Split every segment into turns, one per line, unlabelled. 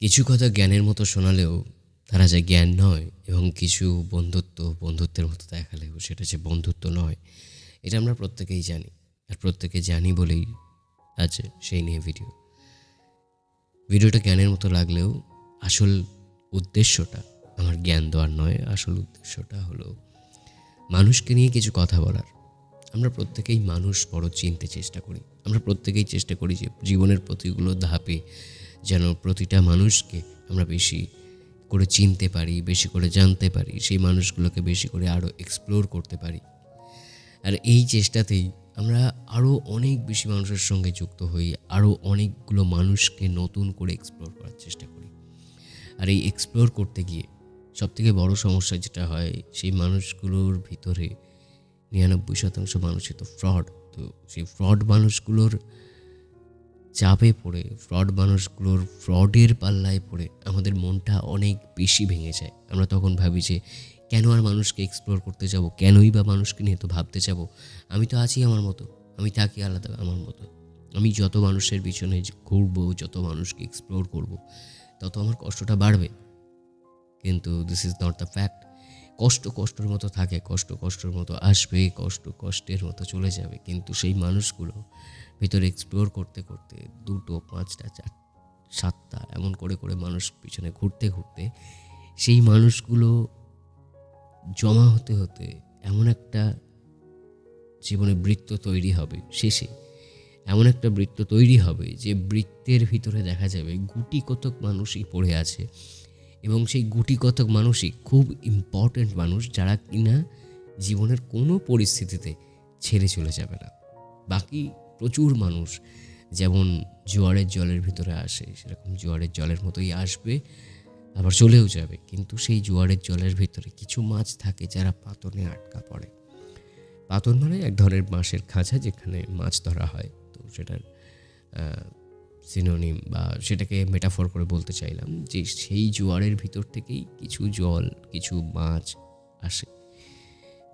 কিছু কথা জ্ঞানের মতো শোনালেও তারা যে জ্ঞান নয় এবং কিছু বন্ধুত্ব বন্ধুত্বের মতো দেখালেও সেটা যে বন্ধুত্ব নয়, এটা আমরা প্রত্যেকেই জানি। আর প্রত্যেকে জানি বলেই আজ সেই নিয়ে ভিডিও। ভিডিওটা জ্ঞানের মতো লাগলেও আসল উদ্দেশ্যটা আমার জ্ঞান দেওয়ার নয়, আসল উদ্দেশ্যটা হলো মানুষকে নিয়ে কিছু কথা বলার। আমরা প্রত্যেকেই মানুষ বড় চিনতে চেষ্টা করি। আমরা প্রত্যেকেই চেষ্টা করি যে জীবনের প্রতিগুলো ধাপে যেন প্রতিটা মানুষকে আমরা বেশি করে চিনতে পারি, বেশি করে জানতে পারি, সেই মানুষগুলোকে বেশি করে আরও এক্সপ্লোর করতে পারি। আর এই চেষ্টাতেই আমরা আরও অনেক বেশি মানুষের সঙ্গে যুক্ত হই আরও অনেকগুলো মানুষকে নতুন করে এক্সপ্লোর করার চেষ্টা করি। আর এই এক্সপ্লোর করতে গিয়ে সবথেকে বড় সমস্যা যেটা হয়, সেই মানুষগুলোর ভিতরে নিরানব্বই শতাংশ মানুষই তো ফ্রড তো সেই ফ্রড মানুষগুলোর চাপে পড়ে, ফ্রড মানুষগুলোর ফ্রডের পাল্লায় পড়ে আমাদের মনটা অনেক বেশি ভেঙে যায়। আমরা তখন ভাবি যে, কেন আর মানুষকে এক্সপ্লোর করতে যাব? কেনই বা মানুষকে নিয়ে তো ভাবতে যাব? আমি তো আছি আমার মতো, আমি থাকি আলাদা আমার মতো। আমি যত মানুষের পিছনে ঘুরবো, যত মানুষকে এক্সপ্লোর করব, তত আমার কষ্টটা বাড়বে। কিন্তু this is not the fact কষ্ট কষ্টের মতো থাকে, কষ্ট কষ্টের মতো আসবে, কষ্ট কষ্টের মতো চলে যাবে। কিন্তু সেই মানুষগুলো ভিতরে এক্সপ্লোর করতে করতে দুটো, পাঁচটা, চার, সাতটা এমন করে করে মানুষ পিছনে ঘুরতে ঘুরতে সেই মানুষগুলো জমা হতে হতে এমন একটা জীবনে বৃত্ত তৈরি হবে শেষে। এমন একটা বৃত্ত তৈরি হবে যে বৃত্তের ভিতরে দেখা যাবে গুটি কতক মানুষই পড়ে আছে। এবং সেই গুটি কতক মানুষই খুব ইম্পর্ট্যান্ট মানুষ যারা কিনা জীবনের কোনো পরিস্থিতিতে ছেড়ে চলে যাবে না। বাকি প্রচুর মানুষ যেমন জোয়ারের জলের ভিতরে আসে, সেরকম জোয়ারের জলের মতোই আসবে, আবার চলেও যাবে। কিন্তু সেই জোয়ারের জলের ভিতরে কিছু মাছ থাকে যারা পাতনে আটকা পড়ে। পাতন মানে এক ধরনের বাঁশের খাঁচা যেখানে মাছ ধরা হয়। তো সেটার সিনোনিম বা সেটাকে মেটাফর করে বলতে চাইলাম যে সেই জোয়ারের ভিতর থেকেই কিছু জল, কিছু মাছ আসে।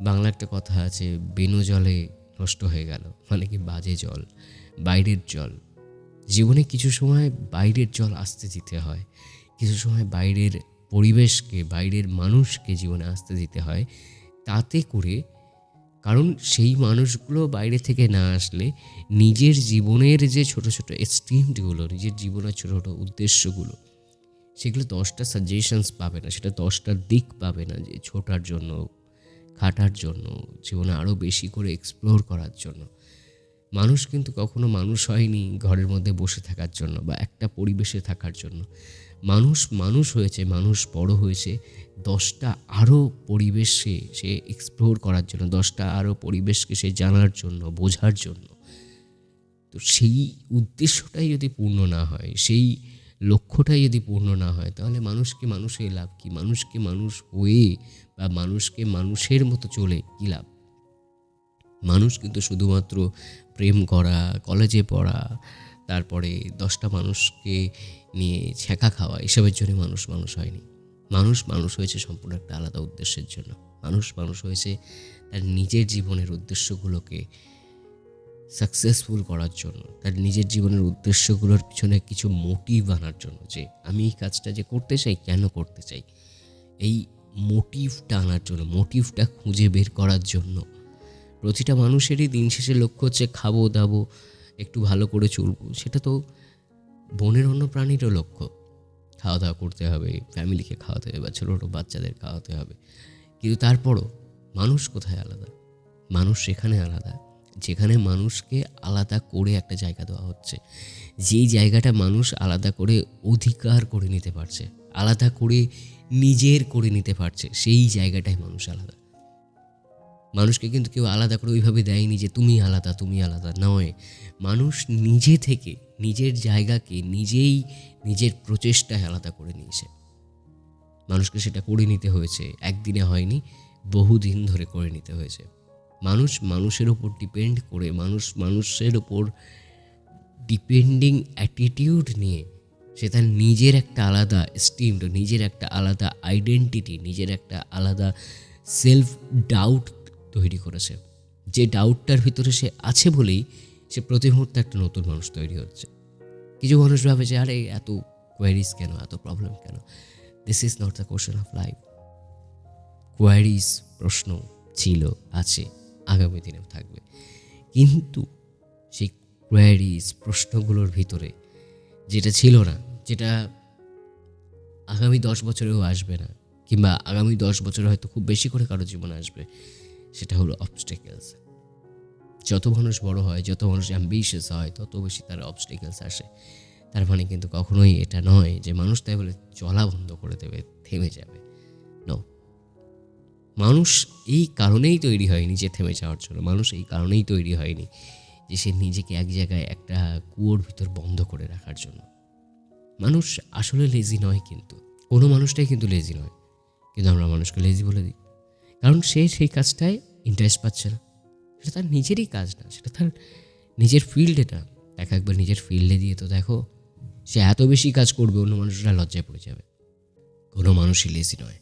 বাংলা একটা কথা আছে বেনু জলে নষ্ট হয়ে গেল মানে কি বাজে জল, বাইরের জল। জীবনে কিছু সময় বাইরের জল আসতে দিতে হয়, কিছু সময় বাইরের পরিবেশকে, বাইরের মানুষকে জীবনে আসতে দিতে হয়, তাতে করে কারণ সেই মানুষগুলো বাইরে থেকে না আসলে নিজের জীবনের যে ছোট ছোট এস্টিমগুলো নিজের জীবনের ছোটো ছোটো উদ্দেশ্যগুলো, সেগুলো দশটা সাজেশনস পাবে না, সেটা দশটা দিক পাবে না যে ছোটার জন্য, খাটার জন্য, জীবনে আরও বেশি করে এক্সপ্লোর করার জন্য। মানুষ কিন্তু কখনো মানুষ হয়নি ঘরের মধ্যে বসে থাকার জন্য বা একটা পরিবেশে থাকার জন্য। মানুষ মানুষ হয়েছে, মানুষ বড় হয়েছে, দশটা আরও পরিবেশে সে এক্সপ্লোর করার জন্য, দশটা আরও পরিবেশকে সে জানার জন্য, বোঝার জন্য। তো সেই উদ্দেশ্যটাই যদি পূর্ণ না হয়, সেই লক্ষ্যটাই যদি পূর্ণ না হয়, তাহলে মানুষকে মানুষের লাভ কি? মানুষকে মানুষ হয়ে বা মানুষকে মানুষের মতো চলে কী লাভ? মানুষ কিন্তু শুধুমাত্র প্রেম করা কলেজে পড়া তারপরে দশটা মানুষকে নিয়ে ছ্যাঁকা খাওয়া, এসবের জন্য মানুষ মানুষ হয়নি। মানুষ মানুষ হয়েছে সম্পূর্ণ একটা আলাদা উদ্দেশ্যের জন্য। মানুষ মানুষ হয়েছে তার নিজের জীবনের উদ্দেশ্যগুলোকে সাকসেসফুল করার জন্য, তার নিজের জীবনের উদ্দেশ্যগুলোর পিছনে কিছু মোটিভ আনার জন্য যে আমি এই কাজটা যে করতে চাই, কেন করতে চাই? এই মোটিভটা আনার জন্য মোটিভটা খুঁজে বের করার জন্য প্রতিটা মানুষেরই দিন শেষে লক্ষ্য হচ্ছে খাব দাবো একটু ভালো করে চলবো, সেটা তো বনের অন্য প্রাণীরও লক্ষ্য। খাওয়া দাওয়া করতে হবে, ফ্যামিলিকে খাওয়াতে হবে, বা ছোটো ছোটো বাচ্চাদের খাওয়াতে হবে। কিন্তু তারপরও মানুষ কোথায় আলাদা? মানুষ সেখানে আলাদা, যেখানে মানুষকে আলাদা করে একটা জায়গা দেওয়া হচ্ছে। যেই জায়গাটা মানুষ আলাদা করে অধিকার করে নিতে পারছে, আলাদা করে নিজের করে নিতে পারছে, সেই জায়গাটাই মানুষ আলাদা। মানুষকে কিন্তু কেউ আলাদা করে ওইভাবে দেয়নি যে তুমি আলাদা তুমি আলাদা নয়। মানুষ নিজে থেকে নিজের জায়গাকে নিজেই নিজের প্রচেষ্টায় আলাদা করে নিয়েছে। মানুষকে সেটা করে নিতে হয়েছে, একদিনে হয়নি, বহুদিন ধরে করে নিতে হয়েছে। মানুষ মানুষের ওপর ডিপেন্ড করে, মানুষ মানুষের ওপর ডিপেন্ডিং অ্যাটিটিউড নিয়ে সে তার নিজের একটা আলাদা স্টিমড নিজের একটা আলাদা আইডেন্টিটি নিজের একটা আলাদা সেলফ ডাউট তৈরি করেছে। যে ডাউটটার ভিতরে সে আছে বলেই সে প্রতি মুহূর্তে একটা নতুন মানুষ তৈরি হচ্ছে। কিছু মানুষ ভাবে যে, আরে, এত কোয়ারিজ কেন? এত প্রবলেম কেন? This is not the question of life queries প্রশ্ন ছিল, আছে, আগামী দিনেও থাকবে। কিন্তু সেই কোয়ারিজ প্রশ্নগুলোর ভিতরে যেটা ছিল না, যেটা আগামী দশ বছরেও আসবে না, কিংবা আগামী দশ বছরে হয়তো খুব বেশি করে কারও জীবনে আসবে সেটা হলো অবস্টেকেলস যত মানুষ বড় হয়, যত মানুষ অ্যাম্বিশিয়াস হয়, তত বেশি তার অবস্টেকেলস আসে। তার মানে কিন্তু কখনোই এটা নয় যে মানুষ তাই বলে চলা বন্ধ করে দেবে, থেমে যাবে। নো মানুষ এই কারণেই তৈরি হয়নি যে থেমে যাওয়ার জন্য। মানুষ এই কারণেই তৈরি হয়নি যে সে নিজেকে এক জায়গায় একটা কুয়োর ভিতর বন্ধ করে রাখার জন্য। মানুষ আসলে লেজি নয় কিন্তু। কোনো মানুষটাই কিন্তু লেজি নয়। কিন্তু আমরা মানুষকে লেজি বলে দিই। কারণ সে সেই কাজটায় ইন্টারেস্ট পাচ্ছে না। সেটা তার নিজেরই কাজ না, সেটা তার নিজের ফিল্ডে না। এক একবার নিজের ফিল্ডে দিয়ে তো দেখো, সে এত বেশি কাজ করবে, অন্য মানুষরা লজ্জায় পড়ে যাবে। কোনো মানুষই লেজি নয়।